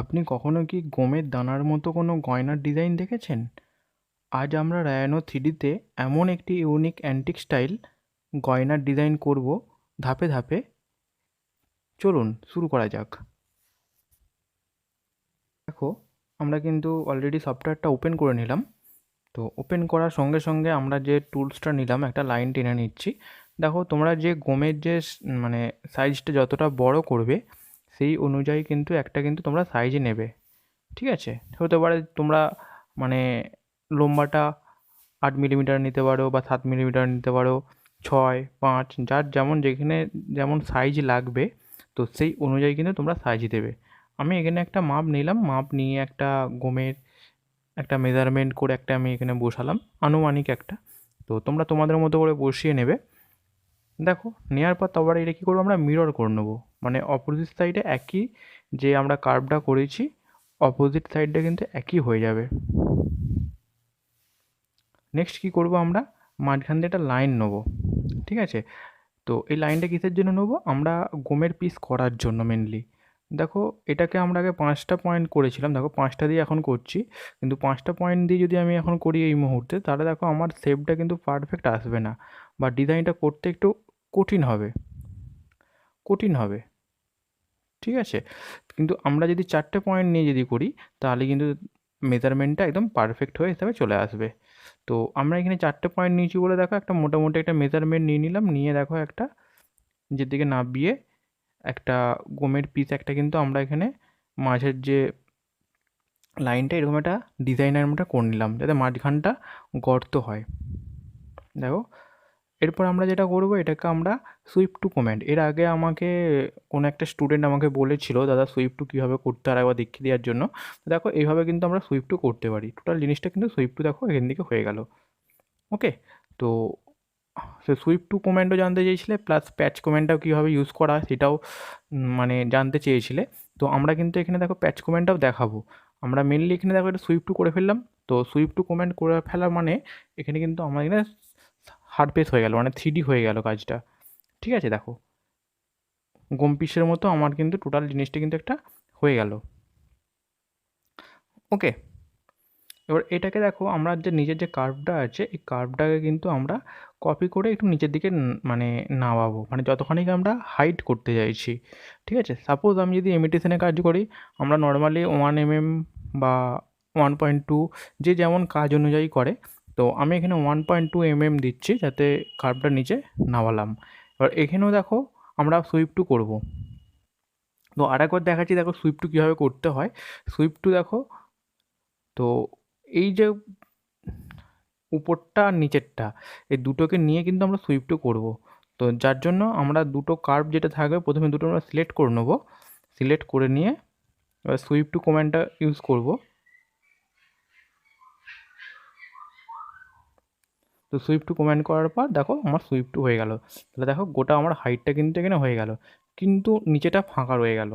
আপনি কখনো কি গমের দানার মতো কোনো গয়নার ডিজাইন দেখেছেন? আজ আমরা রায়ানো থ্রিডিতে এমন একটি ইউনিক অ্যান্টিক স্টাইল গয়নার ডিজাইন করব ধাপে ধাপে। চলুন, শুরু করা যাক। দেখো, আমরা কিন্তু অলরেডি সফটওয়্যারটা ওপেন করে নিলাম। তো ওপেন করার সঙ্গে সঙ্গে আমরা যে টুলসটা নিলাম, একটা লাইন টেনে নিচ্ছি। দেখো, তোমরা যে গমের যে মানে সাইজটা যতটা বড় করবে সেই অনুযায়ী কিন্তু একটা কিন্তু তোমরা সাইজ নেবে। ঠিক আছে? হতে পারে তোমরা মানে লম্বাটা আট মিলিমিটার নিতে পারো বা সাত মিলিমিটার নিতে পারো, ছয়, পাঁচ, যার যেমন যেখানে যেমন সাইজ লাগবে, তো সেই অনুযায়ী কিন্তু তোমরা সাইজ দেবে। আমি এখানে একটা মাপ নিলাম, মাপ নিয়ে একটা গমের একটা মেজারমেন্ট করে একটা আমি এখানে বসালাম, আনুমানিক একটা। তো তোমরা তোমাদের মতো করে বসিয়ে নেবে। দেখো নেওয়ার পর তারপর এটা কী করব আমরা মিরর করে নেব। মানে অপোজিট সাইডে একই যে আমরা কার্ভটা করেছি অপোজিট সাইডটা কিন্তু একই হয়ে যাবে। নেক্সট কী করব আমরা? মাঝখান দিয়ে একটা লাইন নেব, ঠিক আছে? তো এই লাইনটা কিসের জন্য নেব? আমরা গমের পিস করার জন্য মেনলি দেখো, এটাকে আমরা আগে পাঁচটা পয়েন্ট করেছিলাম। দেখো, পাঁচটা দিয়ে এখন করছি। কিন্তু পাঁচটা পয়েন্ট দিয়ে যদি আমি এখন করি এই মুহূর্তে, তাহলে দেখো আমার শেপটা কিন্তু পারফেক্ট আসবে না। বা ডিজাইনটা করতে একটু কঠিন হবে। কঠিন হবে। ঠিক আছে? কিন্তু আমরা যদি চারটে পয়েন্ট নিয়ে যদি করি, তাহলে কিন্তু মেজারমেন্টটা একদম পারফেক্ট হয়ে হিসাবে চলে আসবে। তো আমরা এখানে চারটে পয়েন্ট নিয়েছি বলে দেখো, একটা মোটামুটি একটা মেজারমেন্ট নিয়ে নিলাম। নিয়ে দেখো একটা, যেদিকে দিকে নাবিয়ে একটা গমের পিস একটা কিন্তু আমরা এখানে মাঝের যে লাইনটা এরকম একটা ডিজাইনের মতো করে নিলাম। যাতে মাঝখানটা গর্ত হয়। দেখো এরপর আমরা যেটা করব, এটাকে আমরা সুইপ টু কমেন্ট এর আগে আমাকে কোনো একটা স্টুডেন্ট আমাকে বলেছিল, দাদা সুইপ টু কীভাবে করতে হয় একবার দেখিয়ে দেওয়ার জন্য? দেখো, এইভাবে কিন্তু আমরা সুইপ টু করতে পারি। টোটাল জিনিসটা কিন্তু সুইপ টু দেখো, এখান থেকে হয়ে গেল। ওকে তো সে সুইপ টু কমেন্টও জানতে চেয়েছিলে প্লাস প্যাচ কমেন্টটাও কীভাবে ইউজ করা সেটাও মানে জানতে চেয়েছিলে। তো আমরা কিন্তু এখানে দেখো প্যাচ কমেন্টটাও দেখাবো। আমরা মেনলি এখানে দেখো, এটা সুইপ টু করে ফেললাম। তো সুইপ টু কমেন্ট করে ফেলা মানে এখানে কিন্তু আমার এখানে হার্ড পেস হয়ে গেল মানে থ্রি হয়ে গেল কাজটা। ঠিক আছে, দেখো। গম পিসের মতো আমার কিন্তু টোটাল জিনিসটা কিন্তু একটা হয়ে গেল। ওকে এবার এটাকে দেখো, আমরা যে নিজের যে কার্ভটা আছে, এই কার্ভটাকে কিন্তু আমরা কপি করে একটু নিচের দিকে মানে নামাবো। মানে যতখানি আমরা হাইট করতে চাইছি। ঠিক আছে? সাপোজ আমি যদি ইমিটেশনে কাজ করি, আমরা নর্মালি ওয়ান এম বা ওয়ান পয়েন্ট টু যে যেমন কাজ অনুযায়ী করে তো আমি এখানে ওয়ান পয়েন্ট টু এমএম দিচ্ছি যাতে কার্ভটা নিচে নামালাম। এবার এখানেও দেখো আমরা সুইপ টু করব। তো আরেকবার দেখাচ্ছি দেখো সুইপ টু কীভাবে করতে হয়। সুইপ টু দেখো, তো এই যে উপরটা আর নিচেরটা, এই দুটোকে নিয়ে কিন্তু আমরা সুইপ টু করব। তো যার জন্য আমরা দুটো কার্ভ যেটা থাকবে, প্রথমে দুটো আমরা সিলেক্ট করে নেব। সিলেক্ট করে নিয়ে এবার সুইপ টু কমান্ডটা ইউজ করব। তো সুইপ টু কমান্ড করার পর দেখো আমার সুইপ টু হয়ে গেল। তাহলে দেখো গোটা আমার হাইটটা কিন্তু এখানে হয়ে গেল। কিন্তু নিচেটা ফাঁকা রয়ে গেল।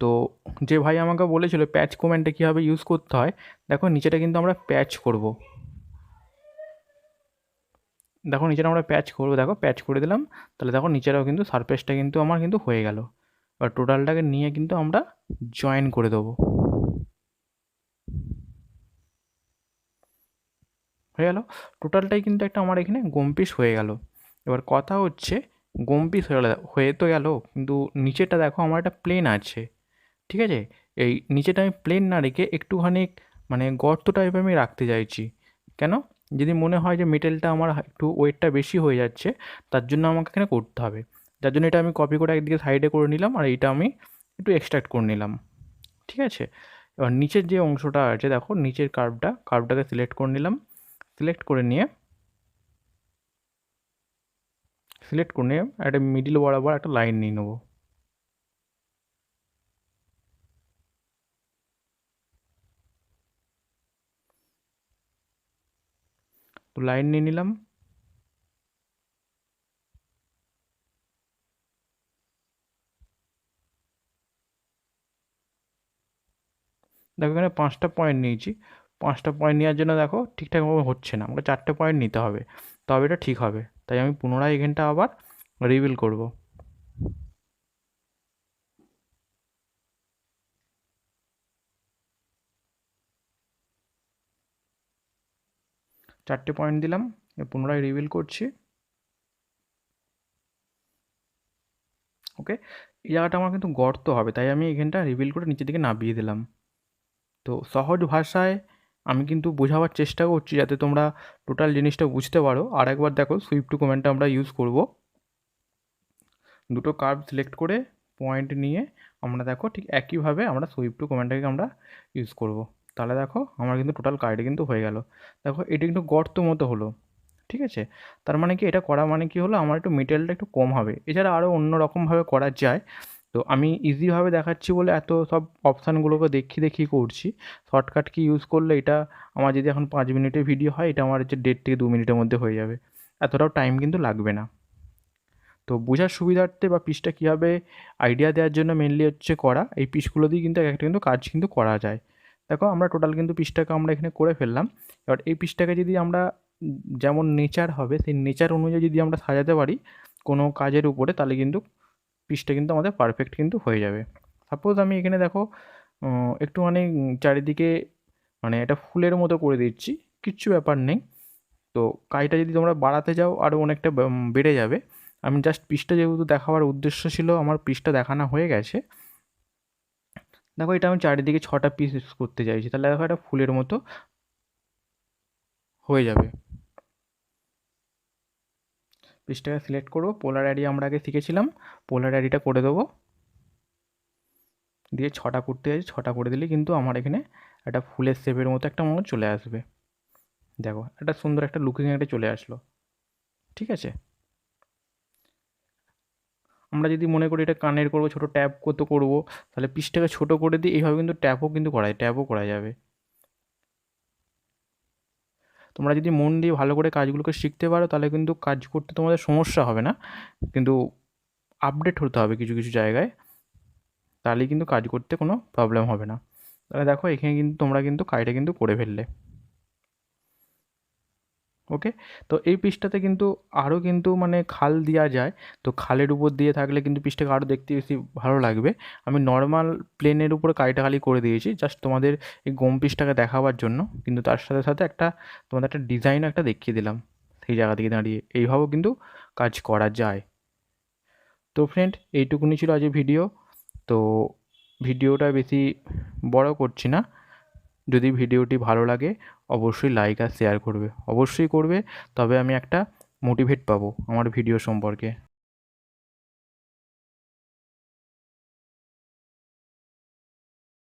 তো যে ভাই আমাকে বলেছিল প্যাচ কমেন্টে কীভাবে ইউজ করতে হয়, দেখো নিচেটা কিন্তু আমরা প্যাচ করব। দেখো নিচেটা আমরা প্যাচ করব। দেখো প্যাচ করে দিলাম। তাহলে দেখো নিচেরাও কিন্তু সারফেসটা কিন্তু আমার কিন্তু হয়ে গেল। এবার টোটালটাকে নিয়ে কিন্তু আমরা জয়েন করে দেবো। হয়ে গেল। টোটালটাই কিন্তু একটা আমার এখানে গম পিস হয়ে গেল। এবার কথা হচ্ছে গম পিস হয়ে গেল, হয়ে তো গেল, কিন্তু নিচেটা দেখো আমার একটা প্লেন আছে। ঠিক আছে? এই নিচেটা আমি প্লেন না রেখে একটুখানি মানে গর্ত টাইপের আমি রাখতে চাইছি। কেন? যদি মনে হয় যে মেটেলটা আমার একটু ওয়েটটা বেশি হয়ে যাচ্ছে, তার জন্য আমাকে এখানে করতে হবে। যার জন্য এটা আমি কপি করে একদিকে সাইডে করে নিলাম, আর এইটা আমি একটু এক্সট্রাক্ট করে নিলাম। ঠিক আছে? এবার নিচের যে অংশটা আছে, দেখো, নিচের কার্ভটা কার্ভটাকে সিলেক্ট করে নিলাম। সিলেক্ট করে নিয়ে সিলেক্ট করে নিয়ে একটা মিডিল বরাবর একটা লাইন নিয়ে নেব। তো লাইন নিয়ে নিলাম। দেখো এখানে পাঁচটা পয়েন্ট নিয়েছি। পাঁচটা পয়েন্ট নেওয়ার জন্য দেখো ঠিকঠাকভাবে হচ্ছে না। আমাকে চারটে পয়েন্ট নিতে হবে। তবে এটা ঠিক হবে। তাই আমি পুনরায় এখানটা আবার রিভিল করব। চারটে পয়েন্ট দিলাম। পুনরায় রিভিল করছি। ওকে এই জায়গাটা আমার কিন্তু গর্ত হবে। তাই আমি এখানটা রিভিল করে নিচের দিকে নামিয়ে দিলাম। তো সহজ ভাষায় আমি কিন্তু বোঝাবার চেষ্টা করছি যাতে তোমরা টোটাল জিনিসটা বুঝতে পারো। আর একবার দেখো সুইপ টু কমেন্টটা আমরা ইউজ করব। দুটো কার্ভ সিলেক্ট করে পয়েন্ট নিয়ে আমরা দেখো ঠিক একইভাবে আমরা সুইপ টু কমেন্টটাকে আমরা ইউজ করব। তাহলে দেখো আমার কিন্তু টোটাল কার্ডে কিন্তু হয়ে গেল। দেখো এটা কিন্তু গর্ত মতো হলো, ঠিক আছে? তার মানে কি এটা করা মানে কি হলো? আমার একটু মেটেরিয়ালটা একটু কম হবে। এছাড়া আরও অন্য রকমভাবে করা যায়। তো আমি ইজিভাবে দেখাচ্ছি বলে এত সব অপশানগুলোকে দেখি দেখি করছি। শর্টকাট কি ইউজ করলে এটা আমার যদি এখন পাঁচ মিনিটের ভিডিও হয়, এটা আমার হচ্ছে দেড় থেকে দু মিনিটের মধ্যে হয়ে যাবে। এতটাও টাইম কিন্তু লাগবে না। তো বোঝার সুবিধার্থে বা পিসটা কীভাবে আইডিয়া দেওয়ার জন্য মেনলি হচ্ছে করা, এই পিসগুলো দিয়ে কিন্তু একটা কিন্তু কাজ কিন্তু করা যায়। দেখো, আমরা টোটাল কিন্তু পিসটাকে আমরা এখানে করে ফেললাম। এবার এই পিসটাকে যদি আমরা যেমন নেচার হবে, সেই নেচার অনুযায়ী যদি আমরা সাজাতে পারি কোনো কাজের উপরে, তাহলে কিন্তু পিসটা কিন্তু আমাদের পারফেক্ট কিন্তু হয়ে যাবে। সাপোজ আমি এখানে দেখো একটুখানি চারিদিকে মানে এটা ফুলের মতো করে দিচ্ছি, কিচ্ছু ব্যাপার নেই। তো কাজটা যদি তোমরা বাড়াতে যাও আরও অনেকটা বেড়ে যাবে। আমি জাস্ট পিসটা যেহেতু দেখাবার উদ্দেশ্য ছিল, আমার পিসটা দেখানো হয়ে গেছে। দেখো, এটা আমি চারিদিকে ছটা পিস করতে চাইছি। তাহলে দেখো এটা ফুলের মতো হয়ে যাবে। পিসটাকে সিলেক্ট করব। পোলার অ্যাডি আমরা আগে শিখেছিলাম। পোলার অ্যাডিটা করে দেবো। দিয়ে ছটা করতে যাচ্ছি ছটা করে দিলে কিন্তু আমার এখানে একটা ফুলের শেপের মতো একটা মনে চলে আসবে। দেখো, একটা সুন্দর একটা লুকিং একটা চলে আসলো। ঠিক আছে? আমরা যদি মনে করি এটা কানের করব, ছোটো ট্যাপ কত করব, তাহলে পিসটাকে ছোটো করে দিই এইভাবে কিন্তু ট্যাপও কিন্তু করা যায় ট্যাপও করা যাবে। তোমরা যদি মন দিয়ে ভালো করে কাজগুলোকে শিখতে পারো, তাহলে কিন্তু কাজ করতে তোমাদের সমস্যা হবে না। কিন্তু আপডেট হতে হবে কিছু কিছু জায়গায়। তাহলে কিন্তু কাজ করতে কোনো প্রবলেম হবে না। তাহলে দেখো এখানে কিন্তু তোমরা কিন্তু কাজটা কিন্তু করে ফেললে। ওকে তো এই পিসটাতে কিন্তু আরও কিন্তু মানে খাল দেওয়া যায়। তো খালের উপর দিয়ে থাকলে কিন্তু পিসটাকে আরও দেখতে বেশি ভালো লাগবে। আমি নর্মাল প্লেনের উপরে কাইটা খালি করে দিয়েছি। জাস্ট তোমাদের এই গম পিসটাকে দেখাবার জন্য। কিন্তু তার সাথে সাথে একটা তোমাদের একটা ডিজাইনও একটা দেখিয়ে দিলাম। সেই জায়গা থেকে দাঁড়িয়ে। এইভাবেও কিন্তু কাজ করা যায়। তো ফ্রেন্ড এইটুকুনি ছিল আজকে ভিডিও তো ভিডিওটা বেশি বড় করছি না। যদি ভিডিওটি ভালো লাগে, অবশ্যই লাইক আর শেয়ার করবে। অবশ্যই করবে, তবে আমি একটা মোটিভেট পাবো আমার ভিডিও সম্পর্কে।